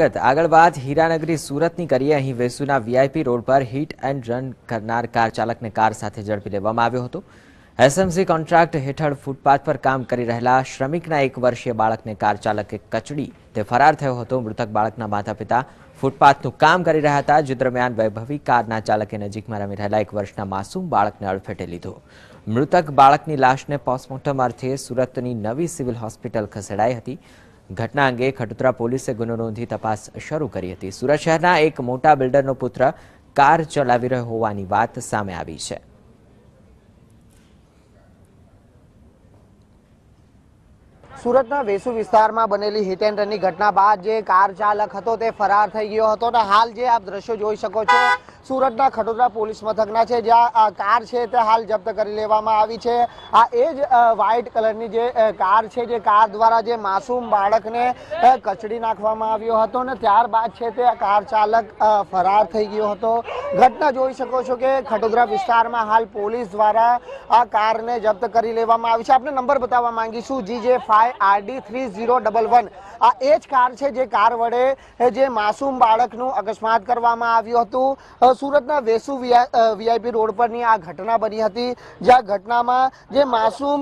આગળ વાત, હીરાનગરી સુરતની કરીએ. અહીં વેસુના વીઆઈપી રોડ પર હિટ એન્ડ રન કરનાર કાર ચાલકને કાર સાથે ઝડપી લેવામાં આવ્યો હતો. એસએમસી કોન્ટ્રાક્ટ હેઠળ ફૂટપાથ પર કામ કરી રહેલા શ્રમિકના એક વર્ષીય બાળકને કાર ચાલકે કચડી તે ફરાર થયો હતો. મૃતક બાળકના માતા પિતા ફૂટપાથનું કામ કરી રહ્યા હતા. જે દરમિયાન વૈભવી કારના ચાલકે નજીકમાં રમી રહેલા એક વર્ષના માસૂમ બાળકને અડફેટે લીધો. મૃતક બાળકની લાશને પોસ્ટમોર્ટમ અર્થે સુરતની નવી સિવિલ હોસ્પિટલ ખસેડાઈ હતી. ઘટના અંગે ખટુતરા પોલીસે ગુનો નોંધી તપાસ શરૂ કરી હતી. સુરત શહેરના એક મોટા બિલ્ડરનો પુત્ર કાર ચલાવી રહ્યો હોવાની વાત સામે આવી છે. સુરતના વેસુ વિસ્તારમાં બનેલી હિટ એન્ડ રનની ઘટના બાદ જે કાર ચાલક હતો તે ફરાર થઈ ગયો હતો. અને હાલ જે આપ દ્રશ્યો જોઈ શકો છો સુરતના ખટોદરા પોલીસ મથકના છે, જ્યાં આ કાર છે તે હાલ જપ્ત કરી લેવામાં આવી છે. આ એ જ વ્હાઇટ કલરની જે કાર છે, જે કાર દ્વારા જે માસૂમ બાળકને કચડી નાખવામાં આવ્યો હતો અને ત્યારબાદ છે તે કાર ચાલક ફરાર થઈ ગયો હતો. ઘટના જોઈ શકો છો કે ખટોદરા વિસ્તારમાં હાલ પોલીસ દ્વારા આ કારને જપ્ત કરી લેવામાં આવી છે. આપણે નંબર બતાવવા માંગીશું, G J five RD three zero double one. આ એ જ કાર છે જે કાર વડે જે માસૂમ બાળકનું અકસ્માત કરવામાં આવ્યું હતું. સુરતના વેસુ વીઆઈપી રોડ પરની આ ઘટના બની હતી. જ્યાં ઘટનામાં જે માસૂમ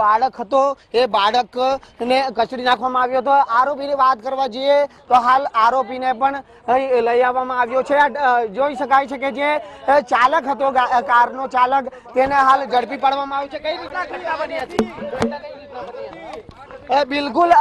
બાળક હતો, એ બાળકને કચડી નાખવામાં આવ્યો હતો. આરોપીની વાત કરવા જઈએ તો હાલ આરોપીને પણ લઈ આવવામાં આવ્યો છે. જોઈ શકાય છે કે જે ચાલક હતો કારનો ચાલક, તેને હાલ ઝડપી પાડવામાં આવ્યો છે. કઈ રીતના ઘટના બની હતી? બિલકુલ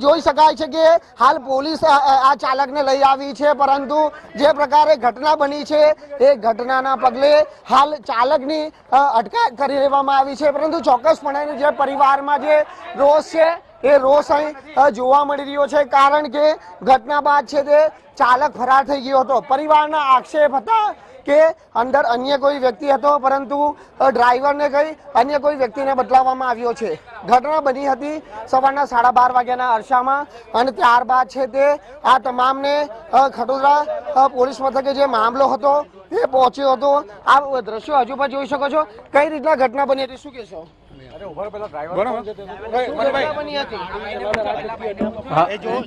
જોઈ શકાય છે કે હાલ પોલીસ આ ચાલકને લઈ આવી છે, પરંતુ જે પ્રકારે ઘટના બની છે, એ ઘટનાના પગલે હાલ ચાલકની અટકાયત કરી લેવામાં આવી છે. પરંતુ ચોક્કસપણે જે પરિવારમાં જે રોષ છે એ રોષ અહીં જોવા મળી રહ્યો છે કારણ કે ઘટના બાદ છે તે ચાલક ફરાર થઈ ગયો હતો. પરિવારના આક્ષેપ હતા કે અંદર અન્ય કોઈ વ્યક્તિ હતો, પરંતુ ડ્રાઈવરને કહી અન્ય કોઈ વ્યક્તિને બદલાવવામાં આવ્યો છે. ઘટના બની હતી સવારના સાડા બાર વાગ્યાના અરસામાં અને ત્યારબાદ છે તે આ તમામને ખડોદરા પોલીસ મથકે જે મામલો હતો એ પહોંચ્યો હતો. આ દ્રશ્યો હજુ પણ જોઈ શકો છો. કઈ રીતના ઘટના બની હતી? શું કહેશો?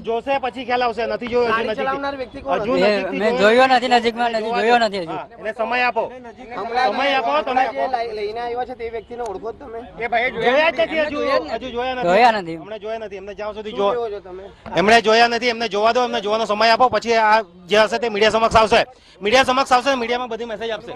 જોશે પછી ખ્યાલ આવશે. નથી જોયો હજુ મેં જોયો. નથી નજીકમાં નથી જોયો નથી હજુ. સમય આપો. સમય આપો તમે. લઈને આવ્યો છે તે વ્યક્તિને ઓળખો તમે. જોયા જ નથી હજુ હજુ જોયા નથી. જોયા નથી. એમણે જોયા નથી એમને જ્યાં સુધી જો જોવો છો તમે? એમણે જોયા નથી એમને જોવા દો એમને જોવાનો સમય આપો પછી આ જે હશે તે મીડિયા સમક્ષ આવશે. મીડિયા સમક્ષ આવશે મીડિયામાં બધી મેસેજ આપશે.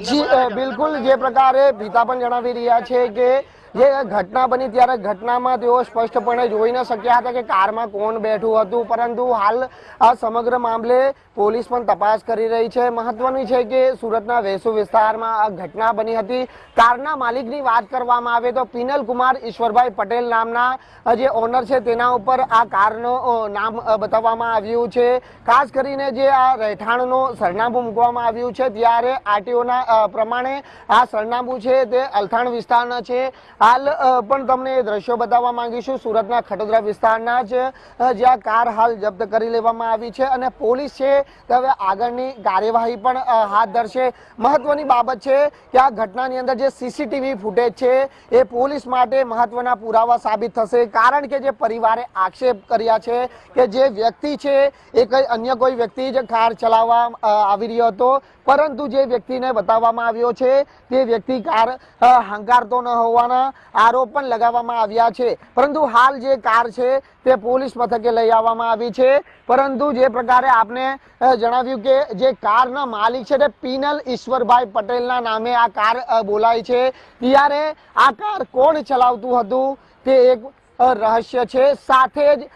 જી બિલકુલ જે પ્રકારે પિતા પણ જણાવી રહ્યા છે કે જે ઘટના બની ત્યારે ઘટનામાં તેઓ સ્પષ્ટપણે જોઈ ન શક્યા હતા કે કારમાં કોણ બેઠું હતું. પરંતુ હાલ આ સમગ્ર મામલે પોલીસ પણ તપાસ કરી રહી છે. મહત્વની છે કે સુરતના વેસુ વિસ્તારમાં આ ઘટના બની હતી. કારના માલિકની વાત કરવામાં આવે તો પિનલ કુમાર ઈશ્વરભાઈ પટેલ નામના જે ઓનર છે તેના ઉપર આ કારનો નામ બતાવવામાં આવ્યું છે. ખાસ કરીને જે આ રહેઠાણનું સરનામું મૂકવામાં આવ્યું છે, ત્યારે આરટીઓના પ્રમાણે આ સરનામું છે તે અલથાણ વિસ્તારના છે. હાલ પણ તમને એ દ્રશ્યો બતાવવા માંગીશું સુરતના ખટોદરા વિસ્તારના જ જ્યાં કાર હાલ જપ્ત કરી લેવામાં આવી છે અને પોલીસ છે હવે આગળની કાર્યવાહી પણ હાથ ધરશે. મહત્વની બાબત છે કે આ ઘટનાની અંદર જે સીસીટીવી ફૂટેજ છે એ પોલીસ માટે મહત્વના પુરાવા સાબિત થશે. કારણ કે જે પરિવારે આક્ષેપ કર્યા છે કે જે વ્યક્તિ છે એ કઈ અન્ય કોઈ વ્યક્તિ જ કાર ચલાવવા આવી રહ્યો હતો. પરંતુ જે વ્યક્તિને બતાવવામાં આવ્યો છે, તે વ્યક્તિ કાર હંકારતો ન હોવાના આરોપ પણ લગાવવામાં આવ્યા છે. પરંતુ હાલ જે કાર છે તે પોલીસ મથકે લઈ આવવામાં આવી છે. પરંતુ જે પ્રકારે આપને જણાવ્યું કે જે કારના માલિક છે તે પીનલ ઈશ્વરભાઈ પટેલના નામે આ કાર બોલાય છે. ત્યારે આ કાર કોણ ચલાવતું હતું તે એક રહસ્ય છે. સાથે જ